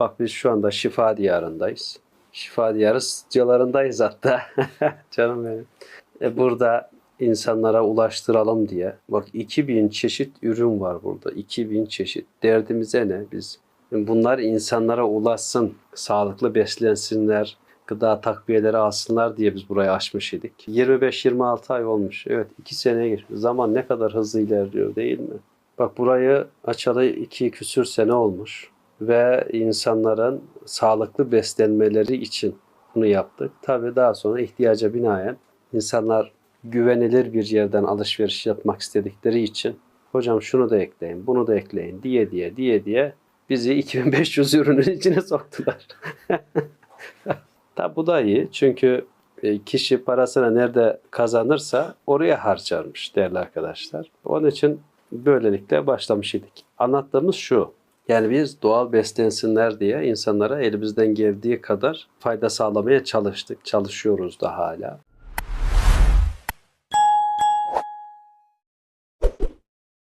Bak biz şu anda şifa diyarındayız. Şifa diyarı sıcalarındayız hatta. Canım benim. E burada insanlara ulaştıralım diye. Bak 2000 çeşit ürün var burada. 2000 çeşit. Derdimize ne biz? Bunlar insanlara ulaşsın. Sağlıklı beslensinler. Gıda takviyeleri alsınlar diye biz burayı açmış idik. 25-26 ay olmuş. Evet 2 seneye geçmiş. Zaman ne kadar hızlı ilerliyor değil mi? Bak burayı açalı 2 küsür sene olmuş. Ve insanların sağlıklı beslenmeleri için bunu yaptık. Tabii daha sonra ihtiyaca binaen insanlar güvenilir bir yerden alışveriş yapmak istedikleri için hocam şunu da ekleyin, bunu da ekleyin diye diye diye diye bizi 2500 ürünün içine soktular. Tabi bu da iyi çünkü e, kişi parasını nerede kazanırsa oraya harcarmış değerli arkadaşlar. Onun için böylelikle başlamış idik. Anlattığımız şu. Yani biz doğal beslensinler diye insanlara elimizden geldiği kadar fayda sağlamaya çalıştık. Çalışıyoruz da hala.